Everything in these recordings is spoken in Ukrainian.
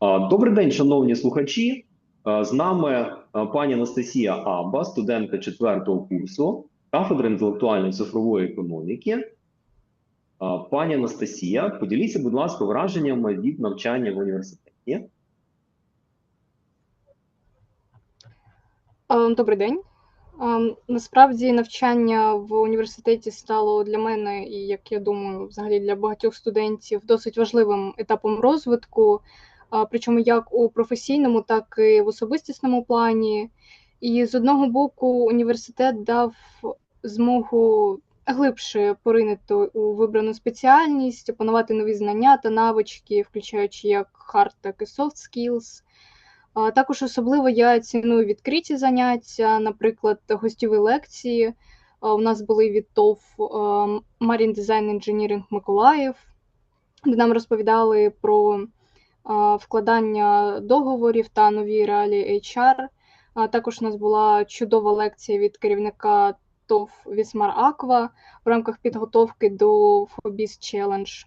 Добрий день, шановні слухачі. З нами пані Анастасія Аба, студентка четвертого курсу кафедри інтелектуальної цифрової економіки. Пані Анастасія, поділіться, будь ласка, враженнями від навчання в університеті. Добрий день. Насправді навчання в університеті стало для мене, і як я думаю, взагалі для багатьох студентів досить важливим етапом розвитку, причому як у професійному, так і в особистісному плані. І з одного боку, університет дав змогу глибше поринути у вибрану спеціальність, опанувати нові знання та навички, включаючи як hard, так і soft skills. Також особливо я ціную відкриті заняття, наприклад, гостьові лекції. У нас були від ТОВ Marine Design Engineering Миколаїв, де нам розповідали про вкладання договорів та нові реалії HR. А Також у нас була чудова лекція від керівника ТОВ Вісмар Аква в рамках підготовки до Challenge.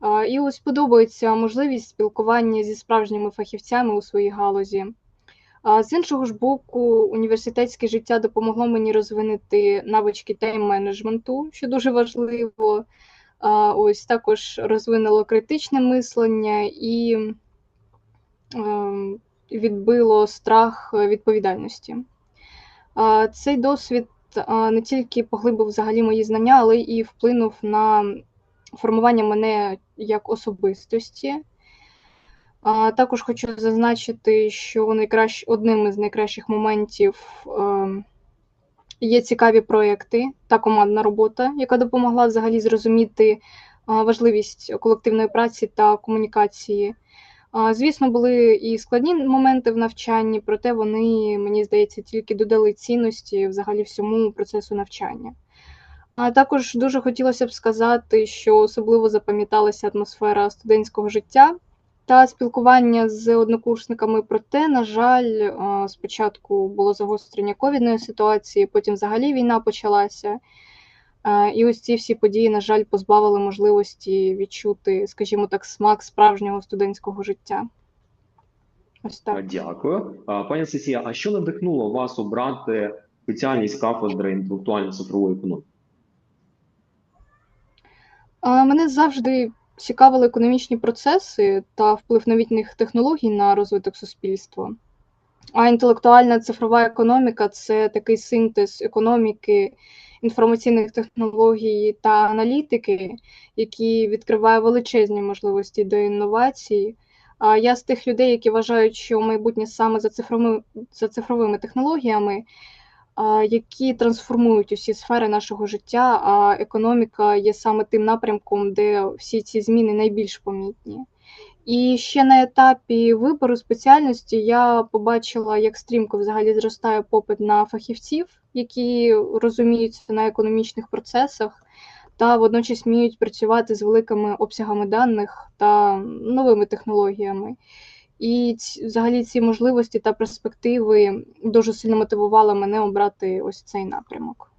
А, І ось подобається можливість спілкування зі справжніми фахівцями у своїй галузі. З іншого ж боку, університетське життя допомогло мені розвинути навички тайм-менеджменту, що дуже важливо. Ось також розвинуло критичне мислення і ем, відбило страх відповідальності. Цей досвід не тільки поглибив взагалі мої знання, але і вплинув на формування мене як особистості. Також хочу зазначити, що найкращ... одним із найкращих моментів е, є цікаві проекти та командна робота, яка допомогла взагалі зрозуміти е, важливість колективної праці та комунікації. Звісно, були і складні моменти в навчанні, проте вони, мені здається, тільки додали цінності взагалі всьому процесу навчання. А також дуже хотілося б сказати, що особливо запам'яталася атмосфера студентського життя та спілкування з однокурсниками. Проте, на жаль, спочатку було загострення ковідної ситуації, потім взагалі війна почалася. І ось ці всі події, на жаль, позбавили можливості відчути, скажімо так, смак справжнього студентського життя. Ось так. Дякую. Пані Анастасія, а що надихнуло вас обрати спеціальність кафедри інтелектуальної цифрової економіки? Мене завжди цікавили економічні процеси та вплив новітніх технологій на розвиток суспільства. А інтелектуальна цифрова економіка це такий синтез економіки, інформаційних технологій та аналітики, який відкриває величезні можливості до інновацій. А я з тих людей, які вважають, що майбутнє саме за цифровими, за цифровими технологіями, які трансформують усі сфери нашого життя, а економіка є саме тим напрямком, де всі ці зміни найбільш помітні. І ще на етапі вибору спеціальності я побачила, як стрімко взагалі зростає попит на фахівців, які розуміються на економічних процесах, та водночас вміють працювати з великими обсягами даних та новими технологіями. І взагалі ці можливості та перспективи дуже сильно мотивували мене обрати ось цей напрямок.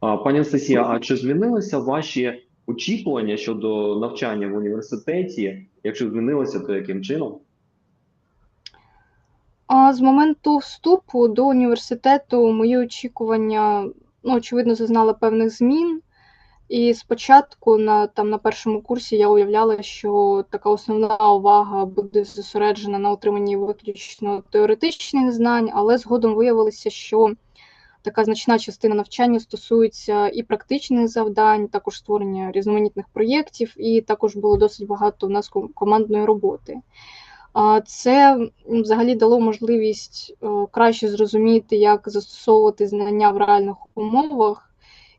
Пані Анастасія, а чи змінилися ваші очікування щодо навчання в університеті? Якщо змінилося, то яким чином? А з моменту вступу до університету мої очікування, ну, очевидно, зазнали певних змін. І спочатку на там на першому курсі я уявляла, що така основна увага буде зосереджена на отриманні виключно теоретичних знань, але згодом виявилося, що така значна частина навчання стосується і практичних завдань, також створення різноманітних проєктів, і також було досить багато у нас командної роботи. Це взагалі дало можливість е, краще зрозуміти, як застосовувати знання в реальних умовах,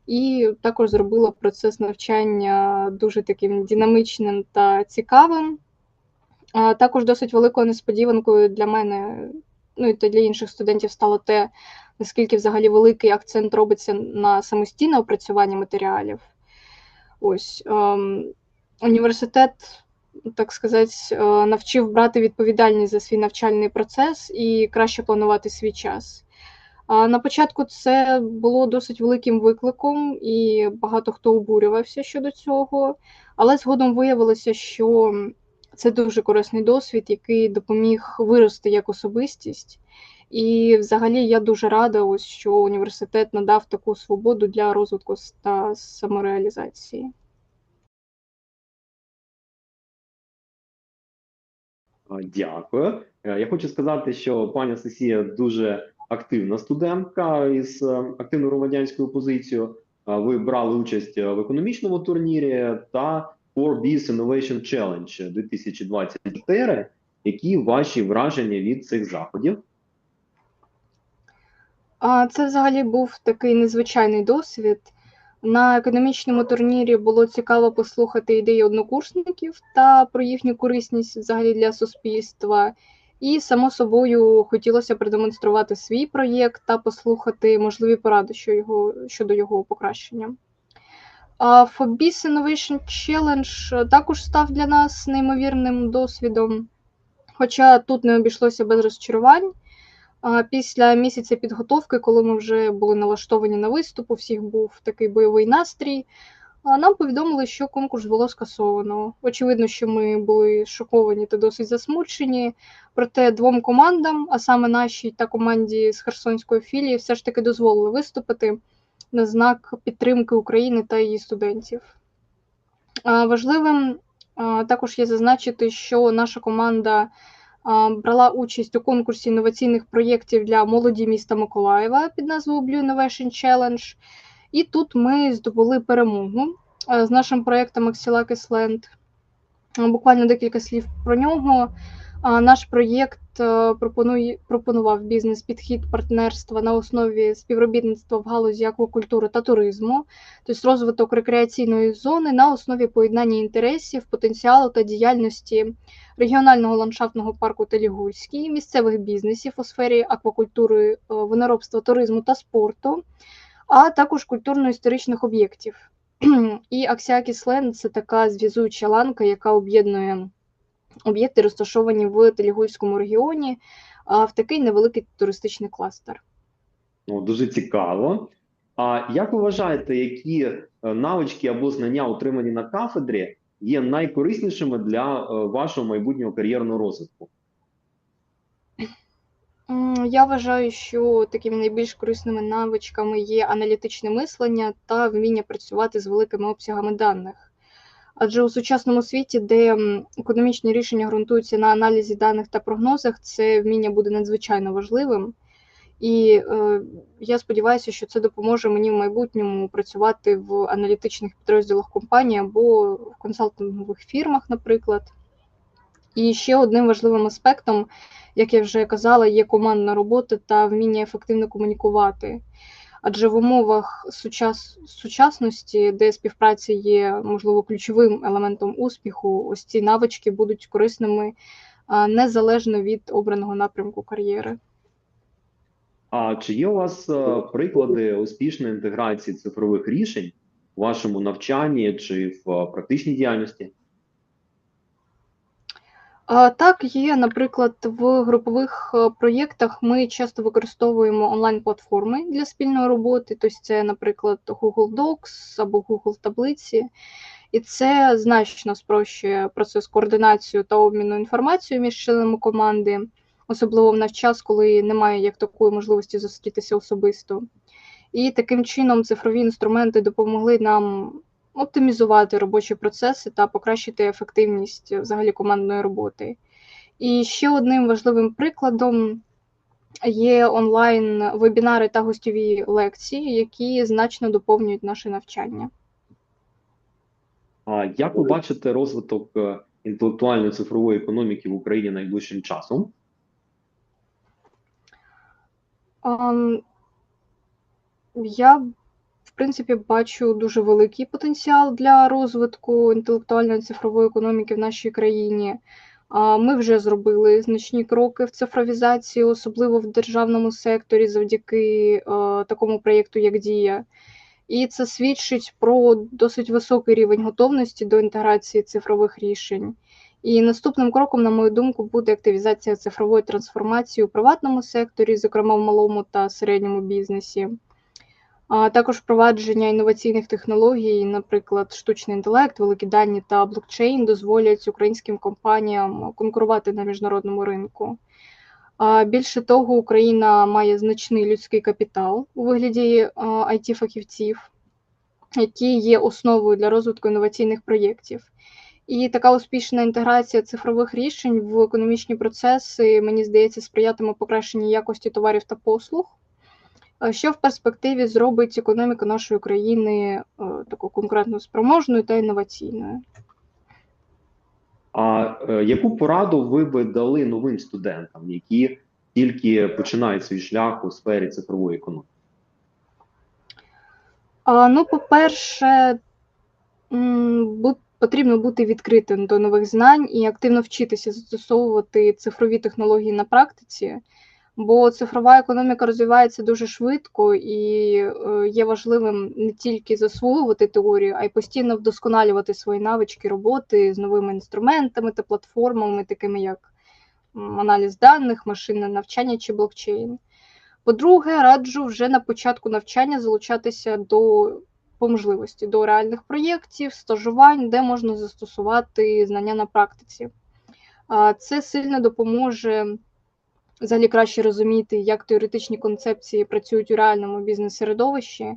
і також зробило процес навчання дуже таким динамічним та цікавим. Також досить великою несподіванкою для мене, ну і та для інших студентів стало те, наскільки взагалі великий акцент робиться на самостійне опрацювання матеріалів. Ось ем, університет, так сказати, е, навчив брати відповідальність за свій навчальний процес і краще планувати свій час. На початку це було досить великим викликом, і багато хто обурювався щодо цього, але згодом виявилося, що це дуже корисний досвід, який допоміг вирости як особистість. І взагалі я дуже рада, ось що університет надав таку свободу для розвитку та самореалізації. Дякую. Е, Я хочу сказати, що пані Сесія дуже активна студентка із е, активною громадянською позицією. Ви брали участь е, в економічному турнірі та Forbes Innovation Challenge 2024. Які ваші враження від цих заходів? Це взагалі був такий незвичайний досвід. На економічному турнірі було цікаво послухати ідеї однокурсників та про їхню корисність взагалі для суспільства. І, само собою, хотілося продемонструвати свій проєкт та послухати можливі поради що його, щодо його покращення. Forbes Innovation Challenge також став для нас неймовірним досвідом, хоча тут не обійшлося без розчарувань. Після місяця підготовки, коли ми вже були налаштовані на виступ, у всіх був такий бойовий настрій. Нам повідомили, що конкурс було скасовано. Очевидно, що ми були шоковані та досить засмучені. Проте двом командам, а саме нашій та команді з Херсонської філії, все ж таки дозволили виступити на знак підтримки України та її студентів. Важливим також є зазначити, що наша команда брала участь у конкурсі інноваційних проєктів для молоді міста Миколаєва під назвою Blue Innovation Challenge. І тут ми здобули перемогу з нашим проєктом Axilakis Land. Буквально декілька слів про нього. Наш проєкт е, пропонував бізнес-підхід партнерства на основі співробітництва в галузі аквакультури та туризму, тобто розвиток рекреаційної зони на основі поєднання інтересів, потенціалу та діяльності регіонального ландшафтного парку Телігульський, місцевих бізнесів у сфері аквакультури, е, виноробства, туризму та спорту, а також культурно-історичних об'єктів. І Аксіакіс Ленд – це така зв'язуюча ланка, яка об'єднує об'єкти, розташовані в Телігульському регіоні, в такий невеликий туристичний кластер. Ну, дуже цікаво. А як ви вважаєте, які е, навички або знання, отримані на кафедрі, є найкориснішими для е, вашого майбутнього кар'єрного розвитку? Я вважаю, що такими найбільш корисними навичками є аналітичне мислення та вміння працювати з великими обсягами даних. Адже у сучасному світі, де економічні рішення ґрунтуються на аналізі даних та прогнозах, це вміння буде надзвичайно важливим. І е, я сподіваюся, що це допоможе мені в майбутньому працювати в аналітичних підрозділах компанії або в консалтингових фірмах, наприклад. І ще одним важливим аспектом, як я вже казала, є командна робота та вміння ефективно комунікувати. Адже в умовах сучас... сучасності, де співпраця є, можливо, ключовим елементом успіху, ось ці навички будуть корисними незалежно від обраного напрямку кар'єри. А чи є у вас е, приклади успішної інтеграції цифрових рішень в вашому навчанні чи в е, практичній діяльності? Так, є, наприклад, в групових е, проєктах ми часто використовуємо онлайн-платформи для спільної роботи. Тобто це, наприклад, Google Docs або Google таблиці. І це значно спрощує процес координації та обміну інформацією між членами команди, особливо в наш час, коли немає як такої можливості зустрітися особисто. І таким чином цифрові інструменти допомогли нам оптимізувати робочі процеси та покращити ефективність взагалі командної роботи. І ще одним важливим прикладом є онлайн-вебінари та гостьові лекції, які значно доповнюють наше навчання. Як ви бачите розвиток е, інтелектуальної цифрової економіки в Україні найближчим часом? Ам, Я, принципі, бачу дуже великий потенціал для розвитку інтелектуальної цифрової економіки в нашій країні. Ми вже зробили значні кроки в цифровізації, особливо в державному секторі, завдяки такому проєкту, як Дія. І це свідчить про досить високий рівень готовності до інтеграції цифрових рішень. І наступним кроком, на мою думку, буде активізація цифрової трансформації у приватному секторі, зокрема в малому та середньому бізнесі. А також впровадження інноваційних технологій, наприклад, штучний інтелект, великі дані та блокчейн дозволять українським компаніям конкурувати на міжнародному ринку. Більше того, Україна має значний людський капітал у вигляді it фахівців які є основою для розвитку інноваційних проєктів. І така успішна інтеграція цифрових рішень в економічні процеси, мені здається, сприятиме покращенню якості товарів та послуг, що в перспективі зробить економіку нашої країни е, таку конкурентно спроможною та інноваційною. А е, яку пораду ви би дали новим студентам, які тільки починають свій шлях у сфері цифрової економіки? А, Ну, по-перше, потрібно бути відкритим до нових знань і активно вчитися застосовувати цифрові технології на практиці, бо цифрова економіка розвивається дуже швидко і е, є важливим не тільки засвоювати теорію, а й постійно вдосконалювати свої навички роботи з новими інструментами та платформами, такими як аналіз даних, машинне навчання чи блокчейн. По-друге, раджу вже на початку навчання залучатися до по можливості до реальних проєктів, стажувань, де можна застосувати знання на практиці. Це сильно допоможе взагалі краще розуміти, як теоретичні концепції працюють у реальному бізнес-середовищі,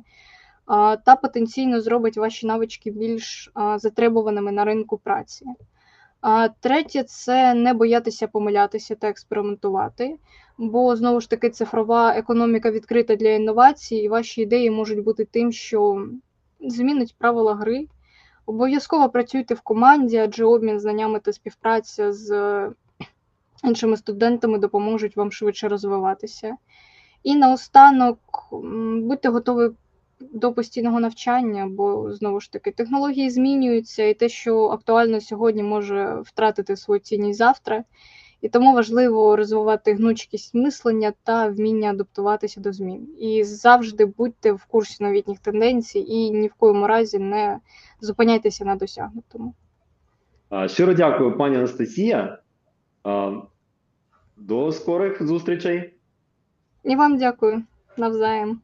та потенційно зробить ваші навички більш затребуваними на ринку праці. Третє це не боятися помилятися та експериментувати, бо знову ж таки цифрова економіка відкрита для інновацій, і ваші ідеї можуть бути тим, що змінить правила гри. Обов'язково працюйте в команді, адже обмін знаннями та співпраця з іншими студентами допоможуть вам швидше розвиватися. І наостанок будьте готові до постійного навчання, бо знову ж таки технології змінюються, і те, що актуально сьогодні, може втратити свою цінність завтра. І тому важливо розвивати гнучкість мислення та вміння адаптуватися до змін. І завжди будьте в курсі новітніх тенденцій і ні в коєму разі не зупиняйтеся на досягнутому. Щиро дякую, пані Анастасія. До скорих зустрічей. І вам дякую навзаєм.